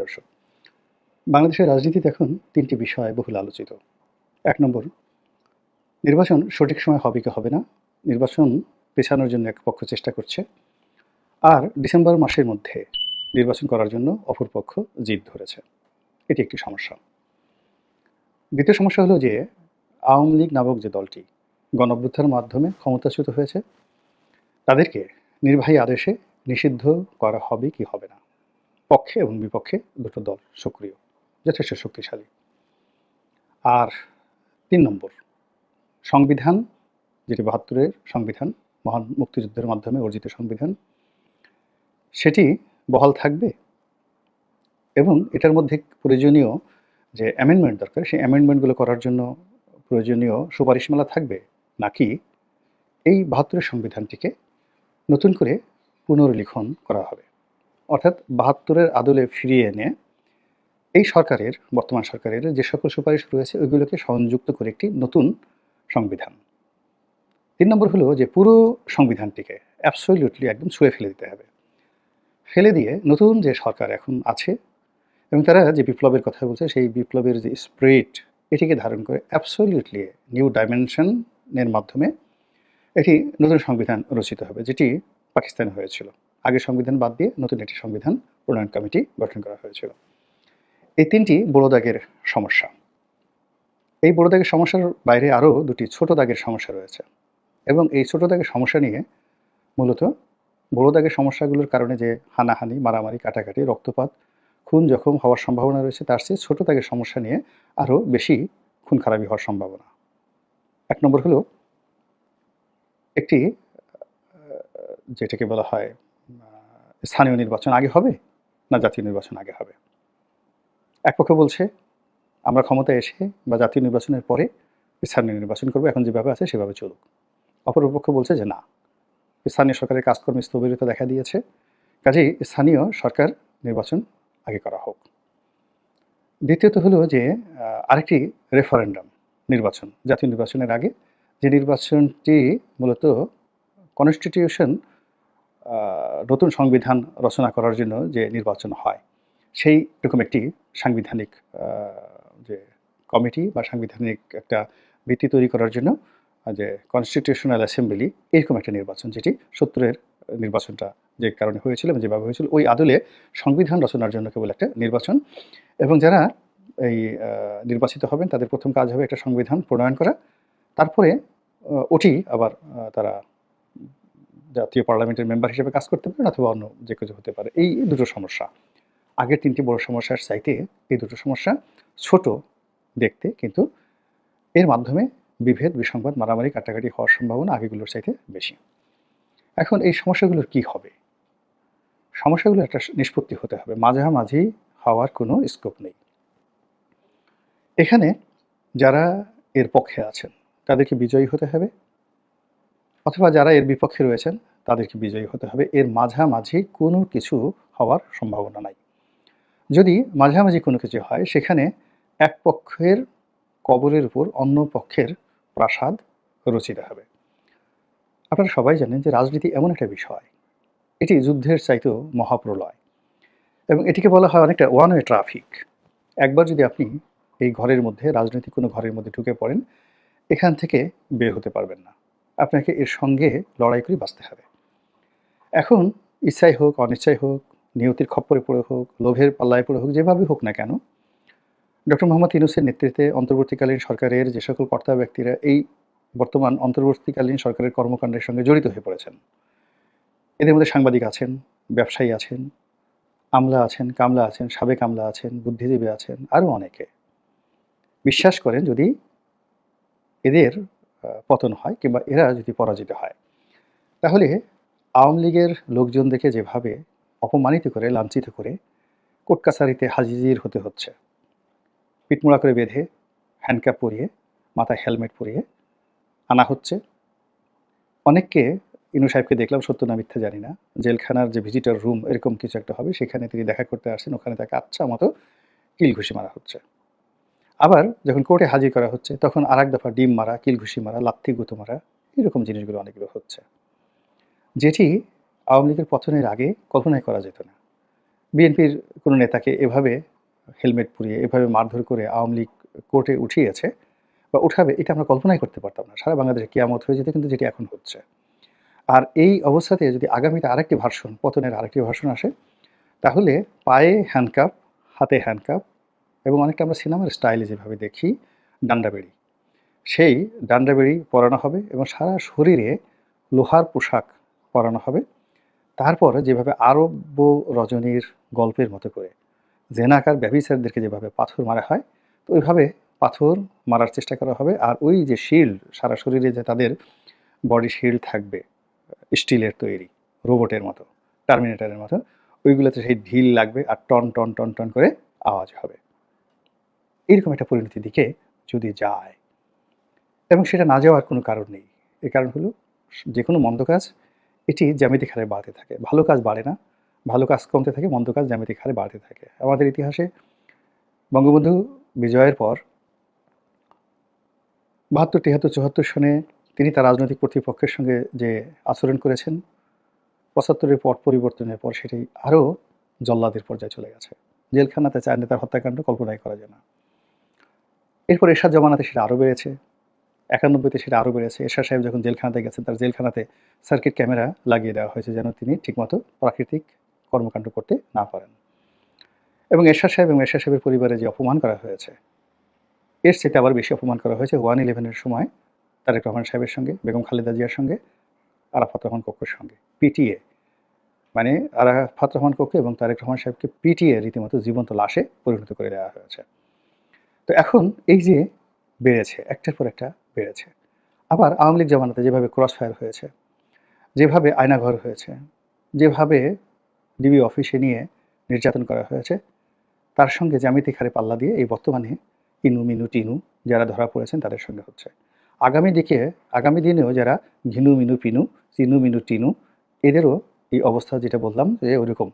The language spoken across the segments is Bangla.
দর্শক, বাংলাদেশের রাজনীতিতে এখন তিনটি বিষয় বহুল আলোচিত। এক নম্বর, নির্বাচন সঠিক সময় হবে কি হবে না? নির্বাচন পেছানোর জন্য এক পক্ষ চেষ্টা করছে। আর ডিসেম্বর মাসের মধ্যে নির্বাচন করার জন্য অপর পক্ষ জিদ ধরেছে। এটি একটি সমস্যা। দ্বিতীয় সমস্যা হলো যে, আওয়ামী লীগ নামক যে দলটি গণঅভ্যুত্থানের মাধ্যমে ক্ষমতাচ্যুত হয়েছে, তাদেরকে নির্বাহী আদেশে নিষিদ্ধ করা হবে কি হবে না? পক্ষে এবং বিপক্ষে দুটো দল সক্রিয়, যথেষ্ট শক্তিশালী। আর তিন নম্বর, সংবিধান, যেটি বাহাত্তরের সংবিধান, মহান মুক্তিযুদ্ধের মাধ্যমে অর্জিত সংবিধান, সেটি বহাল থাকবে এবং এটার মধ্যে প্রয়োজনীয় যে অ্যামেন্ডমেন্ট দরকার, সেই অ্যামেন্ডমেন্টগুলো করার জন্য প্রয়োজনীয় সুপারিশমালা থাকবে নাকি এই বাহাত্তরের সংবিধানটিকে নতুন করে পুনর্লিখন করা হবে। অর্থাৎ বাহাত্তরের আদলে ফিরিয়ে এনে এই সরকারের, বর্তমান সরকারের যে সকল সুপারিশ রয়েছে, ওইগুলোকে সংযুক্ত করে একটি নতুন সংবিধান। তিন নম্বর হলো যে পুরো সংবিধানটিকে অ্যাবসলিউটলি একদম ছুঁড়ে ফেলে দিতে হবে। ফেলে দিয়ে নতুন যে সরকার এখন আছে, এবং তারা যে বিপ্লবের কথা বলছে, সেই বিপ্লবের যে স্প্রিট এটিকে ধারণ করে অ্যাবসলিউটলি নিউ ডাইমেনশনের মাধ্যমে এটি নতুন সংবিধান রচিত হবে, যেটি পাকিস্তানে হয়েছিল। আগের সংবিধান বাদ দিয়ে নতুন একটি সংবিধান প্রণয়ন কমিটি গঠন করা হয়েছিল। এই তিনটি বড় দাগের সমস্যা। এই বড় দাগের সমস্যার বাইরে আরও দুটি ছোট দাগের সমস্যা রয়েছে এবং এই ছোট দাগের সমস্যা নিয়ে মূলত বড় দাগের সমস্যাগুলোর কারণে যে হানাহানি, মারামারি, কাটাকাটি, রক্তপাত, খুন, জখম হওয়ার সম্ভাবনা রয়েছে, তার চেয়ে ছোট দাগের সমস্যা নিয়ে আরও বেশি খুন খারাপি হওয়ার সম্ভাবনা। এক নম্বর হলো একটি যেটাকে বলা হয় স্থানীয় নির্বাচন আগে হবে না জাতীয় নির্বাচন আগে হবে? এক পক্ষ বলছে, আমরা ক্ষমতায় এসে বা জাতীয় নির্বাচনের পরে স্থানীয় নির্বাচন করব, এখন যেভাবে আছে সেভাবে চলুক। অপর পক্ষ বলছে যে, না। স্থানীয় সরকারের কাজকর্মে স্থবিরতা দেখা দিয়েছে। কাজেই স্থানীয় সরকার নির্বাচন আগে করা হোক। দ্বিতীয়ত হলো যে আরেকটি রেফারেন্ডাম নির্বাচন। জাতীয় নির্বাচনের আগে যে নির্বাচনটি মূলত কনস্টিটিউশন নতুন সংবিধান রচনা করার জন্য যে নির্বাচন হয়, সেই রকম একটি সাংবিধানিক যে কমিটি বা সাংবিধানিক একটা ভিত্তি তৈরি করার জন্য যে কনস্টিটিউশনাল অ্যাসেম্বলি এরকম একটা নির্বাচন, যেটি সত্তরের নির্বাচনটা যে কারণে হয়েছিল এবং যেভাবে হয়েছিল, ওই আদলে সংবিধান রচনার জন্য কেবল একটা নির্বাচন এবং যারা এই নির্বাচিত হবেন, তাদের প্রথম কাজ হবে একটা সংবিধান প্রণয়ন করা। তারপরে ওটি আবার তারা জাতীয় পার্লামেন্টের মেম্বার হিসেবে কাজ করতে পারেন অথবা অন্য যে কিছু হতে পারে। এই দুটো সমস্যা। আগের তিনটি বড় সমস্যার চাইতে এই দুটো সমস্যা ছোট দেখতে কিন্তু এর মাধ্যমে বিভেদ, বিসংবাদ, মারামারি, কাটাকাটি হওয়ার সম্ভাবনা আগেগুলোর চাইতে বেশি। এখন এই সমস্যাগুলোর কি হবে? সমস্যাগুলো একটা নিষ্পত্তি হতে হবে। মাঝামাঝি হওয়ার কোনো স্কোপ নেই। এখানে যারা এর পক্ষে আছেন, তাদেরকে বিজয়ী হতে হবে। অথবা যারা এর বিপক্ষে রয়েছেন, তাদেরকে বিজয়ী হতে হবে। এর মাঝামাঝি কোনো কিছু হওয়ার সম্ভাবনা নাই। যদি মাঝামাঝি কোনো কিছু হয়, সেখানে এক পক্ষের কবরের উপর অন্য পক্ষের প্রাসাদ রচিত হবে। আপনারা সবাই জানেন যে রাজনীতি এমন একটা বিষয়। এটি যুদ্ধের চাইতেও মহাপ্রলয়। এবং এটিকে বলা হয় অনেকটা ওয়ান ওয়ে ট্রাফিক একবার যদি আপনি এই ঘরের মধ্যে, রাজনৈতিক কোনো ঘরের মধ্যে ঢুকে পড়েন, এখান থেকে বের হতে পারবেন না। আপনাকে এর সঙ্গে লড়াই করে বাঁচতে হবে। এখন ইচ্ছাই হোক, অনিচ্ছাই হোক, নিয়তির খপ্পরে পড়ে হোক, লোভের পাল্লায় পড়ে হোক, যেভাবে হোক না কেন, ডক্টর মোহাম্মদ ইউনুসের নেতৃত্বে অন্তর্বর্তীকালীন সরকারের যে সকল কর্তা ব্যক্তিরা এই বর্তমান অন্তর্বর্তীকালীন সরকারের কর্মকাণ্ডের সঙ্গে জড়িত হয়ে পড়েছেন, এদের মধ্যে সাংবাদিক আছেন, ব্যবসায়ী আছেন, আমলা আছেন, কামলা আছেন, সাবেক আমলা আছেন, বুদ্ধিজীবী আছেন, আরও অনেকে। বিশ্বাস করেন যদি এদের পতন হয় কিংবা এরা যদি পরাজিত হয়। তাহলে আওয়ামী লীগের লোকজনদেরকে যেভাবে অপমানিত করে, লাঞ্ছিত করে কোর্ট কাছারিতে হাজির হতে হচ্ছে। পিটমোড়া করে বেঁধে হ্যান্ডক্যাপ পরিয়ে, মাথায় হেলমেট পরিয়ে আনা হচ্ছে। অনেককে ইনু সাহেবকে দেখলাম, সত্য না মিথ্যা জানি না। জেলখানার যে ভিজিটার রুম এরকম কিছু একটা হবে, সেখানে তিনি দেখা করতে আসেন ওখানে তাকে আচ্ছা মতো কিল ঘুষি মারা হচ্ছে। আবার যখন কোর্টে হাজির করা হচ্ছে, তখন আর এক দফা ডিম মারা, কিলঘুষি মারা লাথি গুঁতো মারা, এরকম জিনিসগুলো অনেকগুলো হচ্ছে। যেটি আওয়ামী লীগের পতনের আগে কল্পনাই করা যেত না। বিএনপির কোনো নেতাকে এভাবে হেলমেট পরিয়ে এভাবে মারধর করে আওয়ামী লীগ কোর্টে উঠিয়েছে বা উঠাবে, এটা আমরা কল্পনাই করতে পারতাম না। সারা বাংলাদেশে কেয়ামত হয়ে যেত কিন্তু যেটি এখন হচ্ছে। আর এই অবস্থাতে যদি আগামীতে আরেকটি ভার্সন, পতনের আরেকটি ভার্সন আসে, তাহলে পায়ে হ্যান্ডকাপ হাতে হ্যান্ডকাপ এবং অনেকটা আমরা সিনেমার স্টাইলে যেভাবে দেখি, ডান্ডাবেড়ি। সেই ডান্ডাবেড়ি পরানো হবে এবং সারা শরীরে লোহার পোশাক পরানো হবে। তারপর যেভাবে আরব্য রজনীর গল্পের মতো করে জেনাকার ব্যবসায়ীদেরকে যেভাবে পাথর মারা হয়, তো ওইভাবে পাথর মারার চেষ্টা করা হবে। আর ওই যে শিল্ড সারা শরীরে যে তাদের বডি শিল্ড থাকবে, স্টিলের তৈরি, রোবটের মতো, টার্মিনেটারের মতো, ওইগুলোতে সেই ঢিল লাগবে আর টন টন টন টন করে আওয়াজ হবে। এইরকম একটা পরিণতির দিকে যদি যায়, এবং সেটা না যাওয়ার কোনো কারণ নেই। এর কারণ হলো, যে কোনো মন্দ কাজ, এটি জ্যামিতিক হারে বাড়তে থাকে। ভালো কাজ বাড়ে না, ভালো কাজ কমতে থাকে, মন্দ কাজ জ্যামিতিক হারে বাড়তে থাকে। আমাদের ইতিহাসে বঙ্গবন্ধু বিজয়ের পর বাহাত্তর তিয়াত্তর চুয়াত্তর সনে তিনি তার রাজনৈতিক কর্তৃপক্ষের সঙ্গে যে আচরণ করেছেন, পঁচাত্তরের পট পরিবর্তনের পর সেটি আরও জল্লাদের পর্যায়ে চলে গেছে। জেলখানাতে চার নেতার হত্যাকাণ্ড, কল্পনাই করা যায় না। এরপর এরশাদ জমানাতে সেটা আরও বেড়েছে, একানব্বইতে সেটা আরও বেড়েছে। এরশাদ সাহেব যখন জেলখানাতে গেছেন, তার জেলখানাতে সার্কিট ক্যামেরা লাগিয়ে দেওয়া হয়েছে যেন তিনি ঠিকমতো প্রাকৃতিক কর্মকাণ্ড করতে না পারেন। এবং এরশাদ সাহেব এবং এরশাদ সাহেবের পরিবারে যে অপমান করা হয়েছে, এর চেয়ে আবার বেশি অপমান করা হয়েছে ওয়ান ইলেভেনের সময় তারেক রহমান সাহেবের সঙ্গে, বেগম খালেদা জিয়ার সঙ্গে, আরাফাত রহমান কক্ষের সঙ্গে। পিটিএ মানে আরাফাত রহমান কক্ষ এবং তারেক রহমান সাহেবকে পিটিএ রীতিমতো জীবন্ত লাশে পরিণত করে দেওয়া হয়েছে। তো এখন এই যে বেড়েছে, একটার পর একটা বেড়েছে। আবার আওয়ামী লীগ জামানাতে যেভাবে ক্রস ফায়ার হয়েছে, যেভাবে আয়নাঘর হয়েছে, যেভাবে ডিবি অফিসে নিয়ে নির্যাতন করা হয়েছে, তার সঙ্গে জ্যামিতিক হারে পাল্লা দিয়ে এই বর্তমানে ইনু, মিনু, টিনু যারা ধরা পড়েছেন তাদের সঙ্গে হচ্ছে। আগামী দিকে, আগামী দিনেও যারা ঘিনু, মিনু, পিনু চিনু মিনু, টিনু, এদেরও এই অবস্থা যেটা বললাম যে ওরকম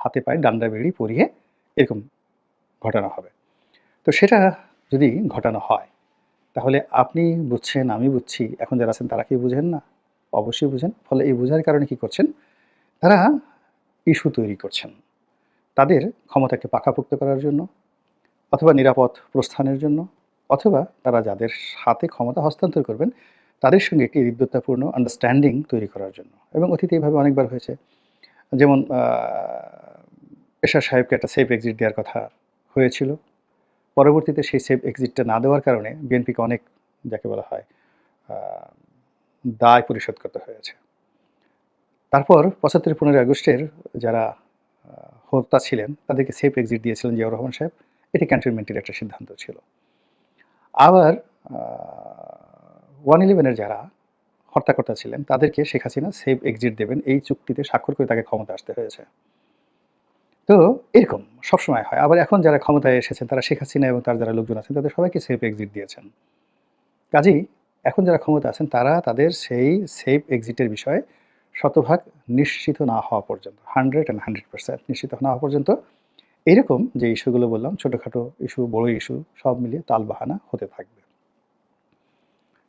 হাতে পায়ে ডান্ডা বেড়ি পরিয়ে এরকম ঘটানো হবে। তো সেটা যদি ঘটানো হয়, তাহলে আপনি বুঝছেন, আমি বুঝছি, এখন যারা আছেন তারা কি বুঝেন না? অবশ্যই বুঝেন। ফলে এই বোঝার কারণে কি করছেন? তারা ইস্যু তৈরি করছেন তাদের ক্ষমতাকে পাকাপোক্ত করার জন্য অথবা নিরাপদ প্রস্থানের জন্য, অথবা তারা যাদের হাতে ক্ষমতা হস্তান্তর করবেন, তাদের সঙ্গে একটি হৃদ্যতাপূর্ণ আন্ডারস্ট্যান্ডিং তৈরি করার জন্য। এবং অতীতে এইভাবে অনেকবার হয়েছে। যেমন এশা সাহেবকে একটা সেফ এক্সিট দেওয়ার কথা হয়েছিল। পরবর্তীতে সেই সেফ এক্সিটটা না দেওয়ার কারণে বিএনপিকে অনেক, যাকে বলা হয় দায় পরিশোধ করতে হয়েছে। তারপর পঁচাত্তর পনেরোই আগস্টের যারা হত্যা ছিলেন, তাদেরকে সেফ এক্সিট দিয়েছিলেন জিয়াউর রহমান সাহেব। এটি ক্যান্টনমেন্টের একটা সিদ্ধান্ত ছিল। আবার ওয়ান ইলেভেনের যারা হত্যাকর্তা ছিলেন, তাদেরকে শেখ হাসিনা সেফ এক্সিট দেবেন এই চুক্তিতে স্বাক্ষর করে তাকে ক্ষমতা আসতে হয়েছে। তো এরকম সবসময় হয়। আবার এখন যারা ক্ষমতায় এসেছেন, তারা শেখ হাসিনা এবং তার যারা লোকজন আছেন, তাদের সবাইকে সেফ এক্সিট দিয়েছেন। কাজেই এখন যারা ক্ষমতা আছেন, তারা তাদের সেই সেফ এক্সিটের বিষয়ে শতভাগ নিশ্চিত না হওয়া পর্যন্ত হান্ড্রেড অ্যান্ড হান্ড্রেড পার্সেন্ট নিশ্চিত না হওয়া পর্যন্ত এরকম যে ইস্যুগুলো বললাম, ছোটোখাটো ইস্যু, বড় ইস্যু, সব মিলিয়ে তালবাহানা হতে থাকবে।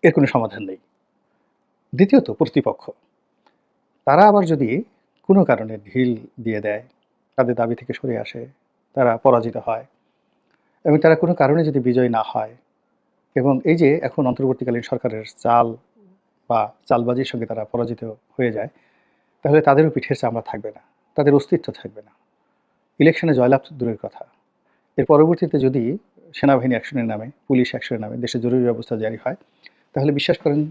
এর কোনো সমাধান নেই। দ্বিতীয়ত, প্রতিপক্ষ। তারা আবার যদি কোনো কারণে ঢিল দিয়ে দেয় তাদের দাবি থেকে সরে আসে, তারা পরাজিত হয়। এবং তারা কোনো কারণে যদি বিজয় না হয়, এবং এই যে এখন অন্তর্বর্তীকালীন সরকারের চাল বা চালবাজির সঙ্গে তারা পরাজিত হয়ে যায়, তাহলে তাদেরও পিঠের চামড়া থাকবে না, তাদের অস্তিত্ব থাকবে না। ইলেকশনে জয়লাভ দূরের কথা। এর পরবর্তীতে যদি সেনাবাহিনী অ্যাকশনের নামে, পুলিশ অ্যাকশনের নামে দেশে জরুরি ব্যবস্থা জারি হয়, তাহলে বিশ্বাস করেন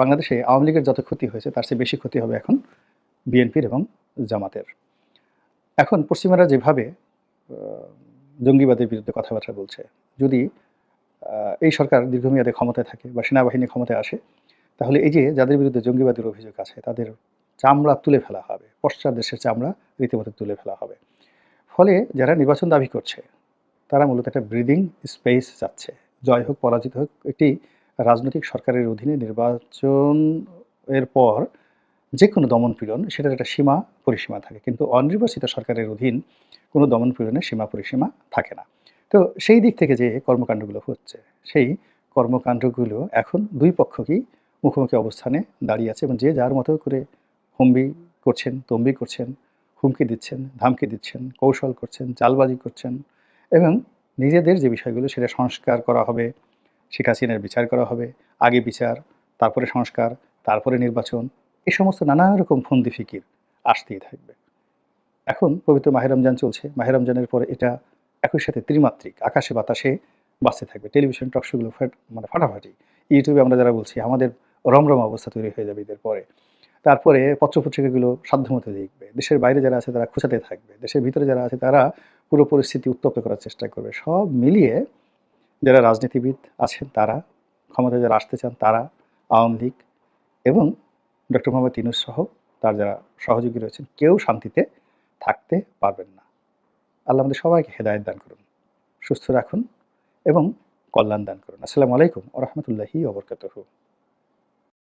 বাংলাদেশে আওয়ামী লীগের যত ক্ষতি হয়েছে, তার চেয়ে বেশি ক্ষতি হবে এখন বিএনপির এবং জামাতের। এখন পশ্চিমারা যেভাবে জঙ্গিবাদের বিরুদ্ধে কথাবার্তা বলছে, যদি এই সরকার দীর্ঘমেয়াদে ক্ষমতায় থাকে বা সেনাবাহিনী ক্ষমতায় আসে, তাহলে এই যে যাদের বিরুদ্ধে জঙ্গিবাদের অভিযোগ আছে, তাদের চামড়া তুলে ফেলা হবে, পশ্চাৎ দেশের চামড়া রীতিমতো তুলে ফেলা হবে। ফলে যারা নির্বাচন দাবি করছে, তারা মূলত একটা ব্রিদিং স্পেস যাচ্ছে জয় হোক, পরাজিত হোক, একটি রাজনৈতিক সরকারের অধীনে নির্বাচন এর পর যে কোনো দমন পীড়ন, সেটার একটা সীমা পরিসীমা থাকে। কিন্তু অনির্বাচিত সরকারের অধীন কোনো দমন পীড়নের সীমা পরিসীমা থাকে না। তো সেই দিক থেকে যে কর্মকাণ্ডগুলো হচ্ছে, সেই কর্মকাণ্ডগুলো এখন দুই পক্ষকেই মুখোমুখি অবস্থানে দাঁড়িয়ে আছে এবং যে যার মতো করে হম্বি করছেন, তম্বি করছেন, হুমকি দিচ্ছেন, ধামকি দিচ্ছেন, কৌশল করছেন চালবাজি করছেন এবং নিজেদের যে বিষয়গুলো, সেটা সংস্কার করা হবে, শেখ হাসিনার বিচার করা হবে, আগে বিচার, তারপরে সংস্কার, তারপরে নির্বাচন এই সমস্ত নানা রকম ফন্দি ফিকির আসতেই থাকবে। এখন পবিত্র মাহের রমজান চলছে। মাহের রমজানের পরে এটা একই সাথে ত্রিমাত্রিক। আকাশে বাতাসে বাঁচতে থাকবে। টেলিভিশন টকশোগুলো মানে ফাটাফাটি। ইউটিউবে আমরা যারা বলছি, আমাদের রমরম অবস্থা তৈরি হয়ে যাবে এদের পরে। তারপরে পত্রপত্রিকাগুলো সাধ্যমতো লিখবে দেশের বাইরে যারা আছে তারা খোঁচাতে থাকবে। দেশের ভিতরে যারা আছে তারা পুরো পরিস্থিতি উত্তপ্ত করার চেষ্টা করবে। সব মিলিয়ে যারা রাজনীতিবিদ আছেন তারা, ক্ষমতায় যারা আসতে চান তারা, আওয়ামী লীগ এবং ডক্টর মোহাম্মদ ইনুস সহ তার যারা সহযোগী রয়েছেন, কেউ শান্তিতে থাকতে পারবেন না। আল্লাহ আমাদের সবাইকে হেদায়ত দান করুন, সুস্থ রাখুন এবং কল্যাণ দান করুন। আসসালামু আলাইকুম ওরহমতুল্লাহি ওবরকাতহু